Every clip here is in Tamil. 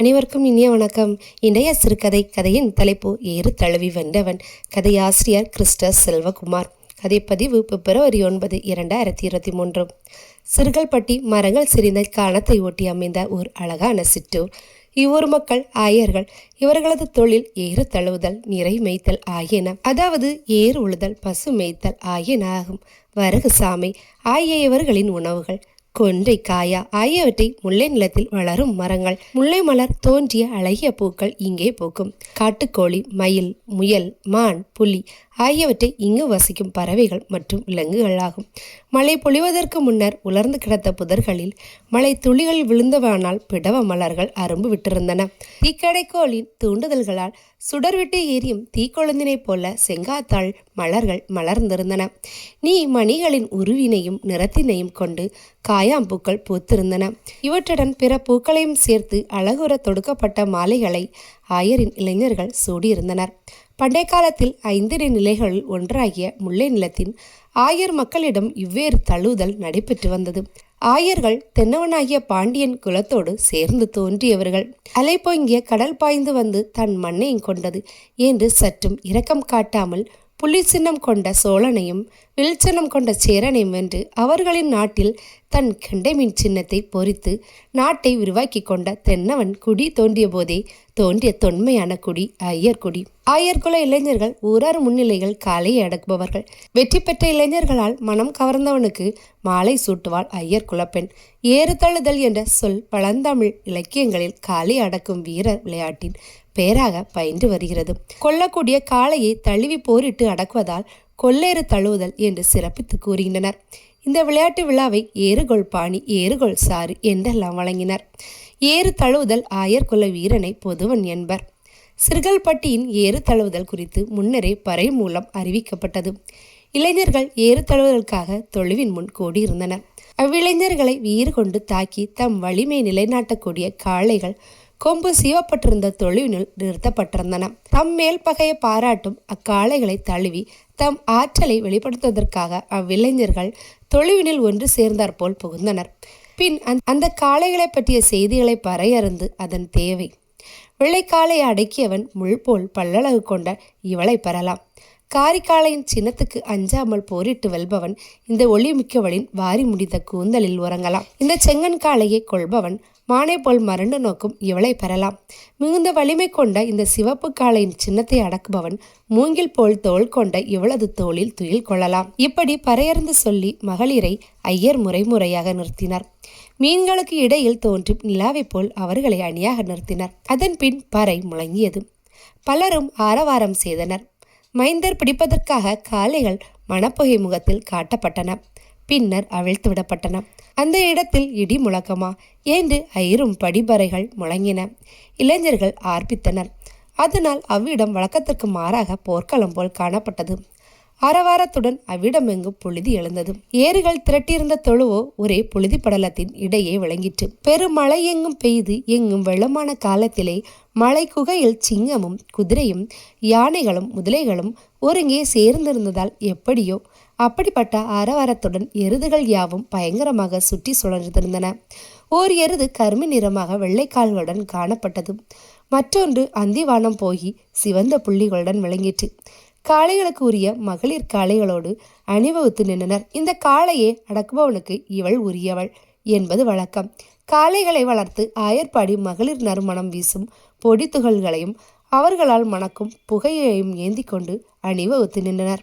அனைவருக்கும் இனிய வணக்கம். இன்றைய சிறுகதை கதையின் தலைப்பு ஏறு தழுவி வென்றவன். கதையாசிரியர் கிறிஸ்டர் செல்வகுமார். கதைப்பதிவு பிப்ரவரி ஒன்பது இரண்டாயிரத்தி இருபத்தி மூன்று. சிறுகல்பட்டி மரங்கள் சிரிந்த காணத்தை ஒட்டி அமைந்த ஒரு அழகான சிற்றூர். இவ்வூர் மக்கள் ஆயர்கள் இவர்களது தொழில் ஏறு தழுவுதல் நிறை மேய்த்தல் ஆகியன. அதாவது ஏறு உழுதல் பசு மேய்த்தல் ஆகியன ஆகும். வரகு சாமை ஆகிய இவர்களின் உணவுகள். கொன்றைக்காயா. ஆகியவற்றை முல்லை நிலத்தில் வளரும் மரங்கள். முல்லை மலர் தோன்றிய அழகிய பூக்கள் இங்கே பூக்கும். காட்டுக்கோழி மயில் முயல் மான் புலி ஆகியவற்றை இங்கு வசிக்கும் பறவைகள் மற்றும் விலங்குகளாகும். மழை பொழிவதற்கு முன்னர் உலர்ந்து கிடந்த புதர்களில் மழை துளிகள் விழுந்தவானால் பிடவ மலர்கள் அரும்பு விட்டிருந்தன. தீக்கடைக்கோளின் தூண்டுதல்களால் சுடர்விட்டு எரியும் தீக்கொழுந்தினைப் போல செங்காத்தாள் மலர்கள் மலர்ந்திருந்தன. நீ மணிகளின் உருவினையும் நிறத்தினையும் கொண்டு காயாம்பூக்கள் பூத்திருந்தன. இவற்றுடன் பிற பூக்களையும் சேர்த்து அழகுற தொடுக்கப்பட்ட மாலைகளை ஆயரின் இளைஞர்கள் சூடியிருந்தனர். பண்டைய காலத்தில் ஐந்திரை நிலைகளில் ஒன்றாகிய முல்லை நிலத்தின் ஆயர் மக்களிடம் இவ்வேறு தழுவுதல் நடைபெற்று வந்தது. ஆயர்கள் தென்னவனாகிய பாண்டியன் குலத்தோடு சேர்ந்து தோன்றியவர்கள். அலை பொங்கிய கடல் பாய்ந்து வந்து தன் மண்ணையும் கொண்டது. என்று சற்றும் இரக்கம் காட்டாமல் புலி சின்னம் கொண்ட சோழனையும் வில்சனம் கொண்ட சேரனையும் வென்று அவர்களின் நாட்டில் தன் கெண்டைமீன் சின்னத்தை பொறித்து நாட்டை விரிவாக்கி கொண்ட தென்னவன் குடி தோன்றிய போதே தோன்றிய தொன்மையான குடி ஐயர்குடி ஆயர்குல இளைஞர்கள் ஊரார் முன்னிலைகள் காலையை அடக்குபவர்கள். வெற்றி பெற்ற இளைஞர்களால் மனம் கவர்ந்தவனுக்கு மாலை சூட்டுவாள் ஐயர் குலப்பெண். ஏறு தழுதல் என்ற சொல் பழந்தமிழ் இலக்கியங்களில் காலை அடக்கும் வீரர் விளையாட்டின் பெயராக பயின்று வருகிறது. கொல்லக்கூடிய காளையை தழுவி போரிட்டு அடக்குவதால் கொல்லேறு தழுவுதல் என்று சிறப்பித்து கூறுகின்றனர். இந்த விளையாட்டு விழாவை ஏறுகொள் பாணி ஏறுகொள் சாறு என்றெல்லாம் வழங்கினர். ஏறு தழுவுதல் ஆயர்குல வீரனை பொதுவன் என்பர். சிறுகல்பட்டியின் ஏறு தழுவுதல் குறித்து முன்னரே பறை மூலம் அறிவிக்கப்பட்டது. இளைஞர்கள் ஏறு தழுவுதலுக்காக தொழுவின் முன் கூடியிருந்தனர். அவ்விளைஞர்களை வீறு கொண்டு தாக்கி தம் வலிமை நிலைநாட்டக்கூடிய காளைகள் கொம்பு சீவப்பட்டிருந்த தொழுவினுள் நிறுத்தப்பட்டிருந்தன. தம் மேல் பகையை பாராட்டும் அக்காளைகளை தழுவி தம் ஆற்றலை வெளிப்படுத்துவதற்காக அவ்விளைஞர்கள் தொழுவினில் ஒன்று சேர்ந்தாற்போல் புகுந்தனர். பின் அந்த காளைகளை பற்றிய செய்திகளை பறையறந்து அதன் தேவை. வெள்ளைக்காலை அடக்கியவன் முள் போல் பல்லழகு கொண்ட இவளை பெறலாம். காரிக்காலையின் சின்னத்துக்கு அஞ்சாமல் போரிட்டு வெல்பவன் இந்த ஒளிமிக்கவளின் வாரி முடிந்த கூந்தலில் உறங்கலாம். இந்த செங்கன் காளையை கொள்பவன் மானை போல் மறண்டு நோக்கும் இவளை பெறலாம். மிகுந்த வலிமை கொண்ட இந்த சிவப்பு காளையின் சின்னத்தை அடக்குபவன் மூங்கில் போல் தோல் கொண்ட இவளது தோளில் துயில் கொள்ளலாம். இப்படி பறையர்ந்து சொல்லி மகளிரை ஐயர் முறைமுறையாக நிறுத்தினார். மீன்களுக்கு இடையில் தோன்றும் நிலாவை போல் அவர்களை அணியாக நிறுத்தினர். அதன் பின் பறை முழங்கியது. பலரும் ஆரவாரம் செய்தனர். மைந்தர் பிடிப்பதற்காக காளைகள் மணப்புகை முகத்தில் காட்டப்பட்டன. பின்னர் அவிழ்த்து விடப்பட்டன. அந்த இடத்தில் இடி முழக்கமா? என்று ஐரும் படிபறைகள் முழங்கின. இளைஞர்கள் ஆர்ப்பித்தனர். அதனால் அவ்விடம் வழக்கத்திற்கு மாறாக போர்க்களம் போல் காணப்பட்டது. அரவாரத்துடன் அவ்விடமெங்கும் பொழுது எழுந்தது ஏறுகள் திரட்டியிருந்த தொழுவோ ஒரே பொழுதி படலத்தின் இடையே விளங்கிற்று. பெருமழை எங்கும் பெய்து எங்கும் வெள்ளமான காலத்திலே மலை குகையில் சிங்கமும் குதிரையும் யானைகளும் முதலைகளும் ஒருங்கே சேர்ந்திருந்ததால் எப்படியோ அப்படிப்பட்ட அரவரத்துடன் எருதுகள் யாவும் பயங்கரமாக சுற்றி சுழன்றிருந்தன. ஓர் எருது கருமி நிறமாக வெள்ளைக்கால்களுடன் காணப்பட்டது மற்றொன்று அந்திவானம் போகி சிவந்த புள்ளிகளுடன் விளங்கிற்று. காளைகளுக்கு உரிய மகளிர் காளைகளோடு அணிவகுத்து நின்றனர். இந்த காளையே அடக்குபவனுக்கு இவள் உரியவள் என்பது வழக்கம். காளைகளை வளர்த்து ஆயர்பாடி மகளிர் நறுமணம் வீசும் பொடி துகள்களையும் அவர்களால் மணக்கும் புகையையும் ஏந்தி கொண்டு அணிவகுத்து நின்றனர்.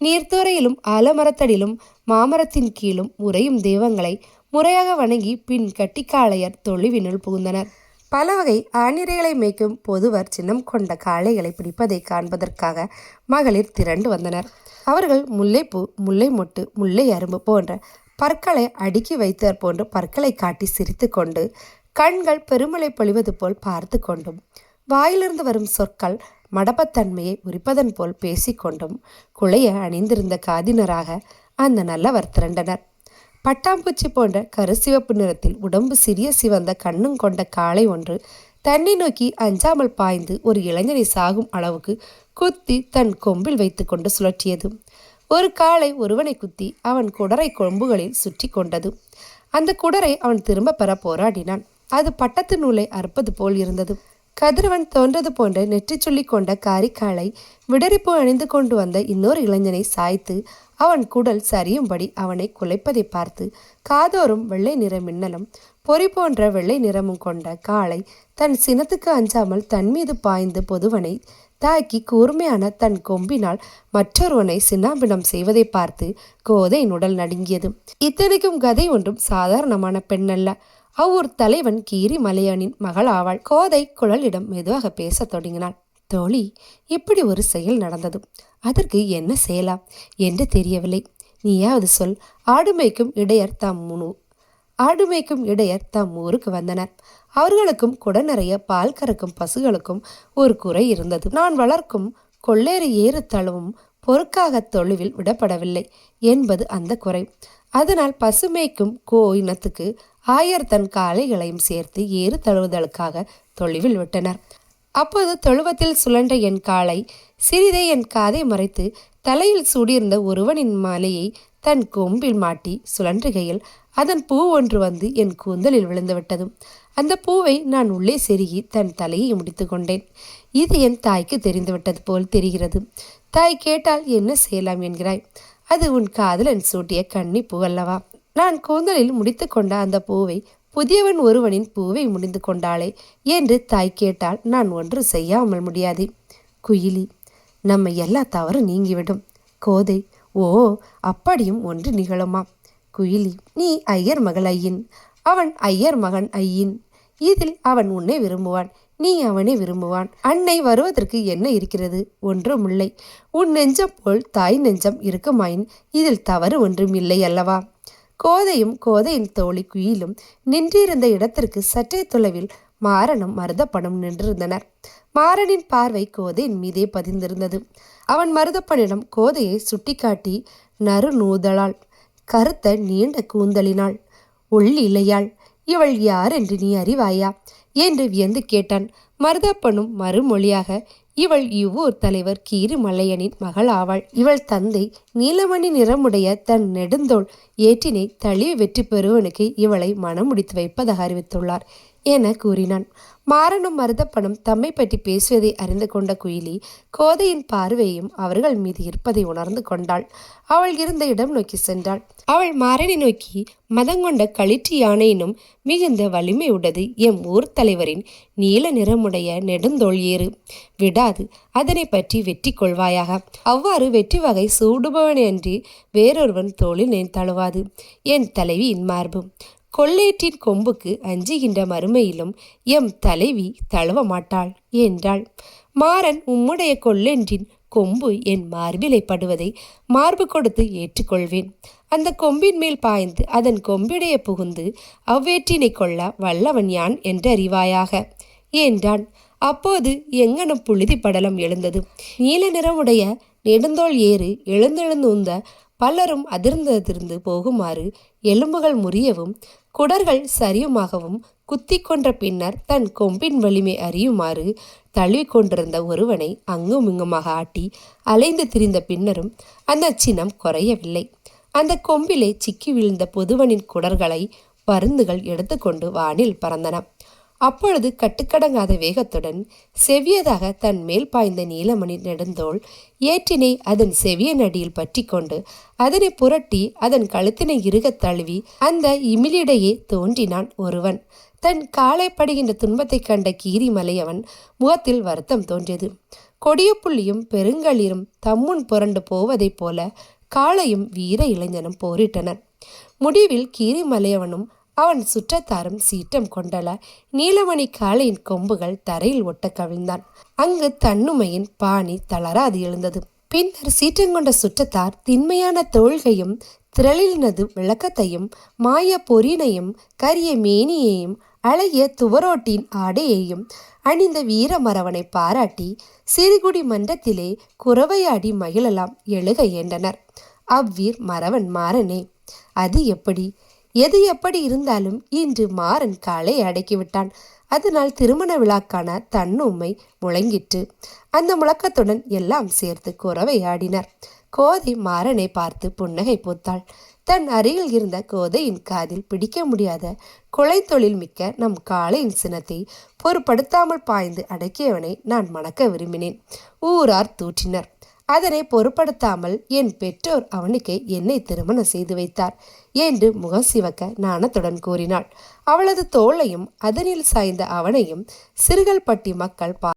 நீர்த்துறையிலும் ஆலமரத்தடியிலும் மாமரத்தின் கீழும் உறையும் தெய்வங்களை முறையாக வணங்கி பின் கட்டிக்காளையர் தொழுவினுள் புகுந்தனர். பல வகை ஆணிரைகளை மேய்க்கும் பொதுவர் சின்னம் கொண்ட காளைகளை பிடிப்பதை காண்பதற்காக மகளிர் திரண்டு வந்தனர். அவர்கள் முல்லைப்பூ முல்லை மொட்டு முல்லை அரும்பு போன்ற பற்களை அடுக்கி வைத்தார் போன்று பற்களை காட்டி சிரித்து கொண்டு கண்கள் பெருமழை பொழிவது போல் பார்த்து கொண்டும் வாயிலிருந்து வரும் சொற்கள் மடப்பத்தன்மையை உரிப்பதன் போல் பேசிக்கொண்டும் குளைய அணிந்திருந்த காதினராக அந்த நல்லவர் திரண்டனர். பட்டாம்பூச்சி போன்ற கருசிவப்பு நிறத்தில் உடம்பு சிறிய சிவந்த கண்ணும் கொண்ட காளை ஒன்று தண்ணி நோக்கி அஞ்சாமல் பாய்ந்து ஒரு இளைஞனை சாகும் அளவுக்கு குத்தி தன் கொம்பில் வைத்துக்கொண்டு சுழற்றியது. ஒரு காளை ஒருவனை குத்தி அவன் குடரை கொம்புகளில் சுற்றி கொண்டது. அந்த குடரை அவன் திரும்ப பெற போராடினான். அது பட்டத்து நூலை அறுப்பது போல் இருந்தது. கதிரவன் தோன்றது போன்ற நெற்றி சொல்லி கொண்ட காரிக்காலை விடரிப்பு அணிந்து கொண்டு வந்த இன்னொரு இளைஞனை சாய்த்து அவன் குடல் சரியும்படி அவனை குலைப்பதை பார்த்து காதோறும் வெள்ளை நிற மின்னலும் பொறி போன்ற வெள்ளை நிறமும் கொண்ட காளை தன் சினத்துக்கு அஞ்சாமல் தன் மீது பாய்ந்து பொதுவனை தாக்கி கூர்மையான தன் கொம்பினால் மற்றொருவனை சின்னாபினம் செய்வதை பார்த்து கோதையின் உடல் நடுங்கியது. இத்தனைக்கும் கதை ஒன்றும் சாதாரணமான பெண்ணல்ல. அவ்வூர் தலைவன் கீரி மலையானின் மகள் ஆவாள். கோதை குழலிடம் மெதுவாக பேசத் தொடங்கினாள். தோழி இப்படி ஒரு செயல் நடந்தது. அதற்கு என்ன செய்யலாம் என்று தெரியவில்லை. நீயாவது சொல். ஆடுமைக்கும் இடையர் தம் முனு ஆடுமைக்கும் இடையர் தம் ஊருக்கு வந்தனர். அவர்களுக்கும் குட நிறைய பால் கறக்கும் பசுகளுக்கும் ஒரு குறை இருந்தது. நான் வளர்க்கும் கொள்ளேறு ஏறு தழுவும் பொறுக்காக தொழுவில் விடப்படவில்லை என்பது அந்த குறை. அதனால் பசுமேய்க்கும் கோ இனத்துக்கு ஆயர் தன் காளைகளையும் சேர்த்து ஏறு தழுவுதலுக்காக தொழுவில் விட்டனர். அப்போது தொழுவத்தில் சுழன்ற என் காளை சிறிதே என் காதை மறைத்து தலையில் சூடியிருந்த ஒருவனின் மாலையை தன் கொம்பில் மாட்டி சுழன்றுகையில் அதன் பூ ஒன்று வந்து என் கூந்தலில் விழுந்துவிட்டதும் அந்த பூவை நான் உள்ளே செருகி தன் தலையை முடித்து கொண்டேன். இது என் தாய்க்கு தெரிந்துவிட்டது போல் தெரிகிறது. தாய் கேட்டால் என்ன செய்யலாம் என்கிறாய்? அது உன் காதலன் சூட்டிய கண்ணி பூவல்லவா நான் கூந்தலில் முடித்து கொண்ட அந்த பூவை புதியவன் ஒருவனின் பூவை முடிந்து கொண்டாளே என்று தாய் கேட்டால் நான் ஒன்று செய்யாமல் முடியாது. குயிலி நம்ம எல்லா தவறு நீங்கிவிடும். கோதை ஓ அப்படியும் ஒன்று நிகழுமா? குயிலி நீ ஐயர் மகள் ஐயின். அவன் ஐயர் மகன் ஐயின். இதில் அவன் உன்னை விரும்புவான் நீ அவனை விரும்புவான். அன்னை வருவதற்கு என்ன இருக்கிறது? ஒன்றும் இல்லை உன் நெஞ்சம் போல் தாய் நெஞ்சம் இருக்குமாயின் இதில் தவறு ஒன்றும் இல்லை அல்லவா? கோதையும் கோதையின் தோழி குயிலும் நின்றிருந்த இடத்திற்கு சற்றே தொலைவில் மாறனும் மருதப்பனும் நின்றிருந்தனர். மாறனின் பார்வை கோதையின் மீதே பதிந்திருந்தது. அவன் மருதப்பனிடம் கோதையை சுட்டிக்காட்டி நறு நூதலாள் கருத்த நீண்ட கூந்தலினாள் ஒள்ளிலையாள் இவள் யார் என்று நீ அறிவாயா? என்று வியந்து கேட்டான். மருதப்பனும் மறுமொழியாக இவள் இவ்வூர் தலைவர் கீரிமலையனின் மகள் ஆவாள். இவள் தந்தை நீலமணி நிறமுடைய தன் நெடுந்தோள் ஏற்றினை தழிவு வெற்றி பெறுவனுக்கு இவளை மனம் முடித்து வைப்பதாக அறிவித்துள்ளார். என கூறினான். மாறனும் மருதப்பனும் தம்மை பற்றி பேசுவதை அறிந்து கொண்ட குயிலி கோதையின் பார்வையும் அவர்கள் மீது இருப்பதை உணர்ந்து கொண்டாள். அவள் இருந்த இடம் நோக்கி சென்றாள். அவள் மாறனை நோக்கி மதங்கொண்ட களிற்று யானையினும் மிகுந்த வலிமை உடது எம் ஊர் தலைவரின் நீல நிறமுடைய நெடுந்தோள் ஏறு. விடாது அதனை பற்றி வெற்றி கொள்வாயாக. அவ்வாறு வெற்றி வகை சூடுபவனன்றி வேறொருவன் தோளில் நேன் தழுவாது என் தலைவியின் மார்பு. கொள்ளேற்றின் கொம்புக்கு அஞ்சுகின்ற மறுமையிலும் எம் தலைவி தழுவ மாட்டாள் என்றாள். மாறன் உம்முடைய கொள்ளென்றின் கொம்பு என் மார்பிலை படுவதை மார்பு கொடுத்து ஏற்றுக்கொள்வேன். அந்த கொம்பின் மேல் பாய்ந்து அதன் கொம்பிடைய புகுந்து அவ்வேற்றினை கொள்ள வல்லவன் யான் என்றறிவாயாக என்றான். அப்போது எங்கனும் புழுதி படலம் எழுந்தது. நீல நிறமுடைய நெடுந்தோள் ஏறு எழுந்தெழுந்து உந்த பலரும் அதிர்ந்ததிர்ந்து போகுமாறு எலும்புகள் முறியவும் குடர்கள் சரியுமாகவும் குத்தி கொன்ற பின்னர் தன் கொம்பின் வலிமை அறியுமாறு தழுவி கொண்டிருந்த ஒருவனை அங்கும் இங்குமாக ஆட்டி அலைந்து திரிந்த பின்னரும் அந்த சின்னம் குறையவில்லை. அந்த கொம்பிலே சிக்கி விழுந்த பொதுவனின் குடர்களை பருந்துகள் எடுத்துக்கொண்டு வானில் பறந்தன. அப்பொழுது கட்டுக்கடங்காத வேகத்துடன் செவியதாக தன் மேல் பாய்ந்த நீலமணி நெடுந்தோள் ஏற்றினை அதன் செவிய நடியில் பற்றி கொண்டு அதனை புரட்டி அதன் கழுத்தினை இறுகத் தழுவி அந்த இமிலிடையே தோன்றினான் ஒருவன். தன் காலை படுகின்ற துன்பத்தைக் கண்ட கீரி மலையவன் முகத்தில் வருத்தம் தோன்றியது. கொடிய புள்ளியும் பெருங்களிரும் தம்முன் புரண்டு போவதைப் போல காளையும் வீர இளைஞனும் போரிட்டனர். முடிவில் கீரி மலையவனும் அவன் சுற்றத்தாரும் சீற்றம் கொண்டல நீலமணி காளையின் கொம்புகள் தரையில் ஒட்ட கவிழ்ந்தான். அங்கு தன்னுமையின் பாணி தளராது எழுந்தது. பின்னர் சீற்றங்கொண்ட சுற்றத்தார் திண்மையான தோள்கையும் திரளினது விளக்கத்தையும் மாய பொறினையும் கரிய மேனியையும் அழகிய துவரோட்டின் ஆடையையும் அணிந்த வீரமரவனை பாராட்டி சிறுகுடி மன்றத்திலே குறவையாடி மகிழலாம் எழுக ஏண்டனர் அவ்வீர் மரவன் மாறனே அது எப்படி? எது எப்படி இருந்தாலும் இன்று மாறன் காலை அடக்கிவிட்டான். அதனால் திருமண விழாக்கான தன்னுமை முழங்கிற்று. அந்த முழக்கத்துடன் எல்லாம் சேர்த்து குறவை ஆடினர். கோதை மாறனை பார்த்து புன்னகை பூத்தாள். தன் அருகில் இருந்த கோதையின் காதில் பிடிக்க முடியாத கொலை தொழில் மிக்க நம் காளையின் சினத்தை பொருட்படுத்தாமல் பாய்ந்து அடக்கியவனை நான் மணக்க விரும்பினேன். ஊரார் தூற்றினர். அதனை பொருட்படுத்தாமல் என் பெற்றோர் அவனுக்கு என்னை திருமணம் செய்து வைத்தார் என்று முகம் சிவக்க நாணத்துடன் கூறினாள். அவளது தோளையும் அதனில் சாய்ந்த அவனையும் சிறுகல்பட்டி மக்கள் பா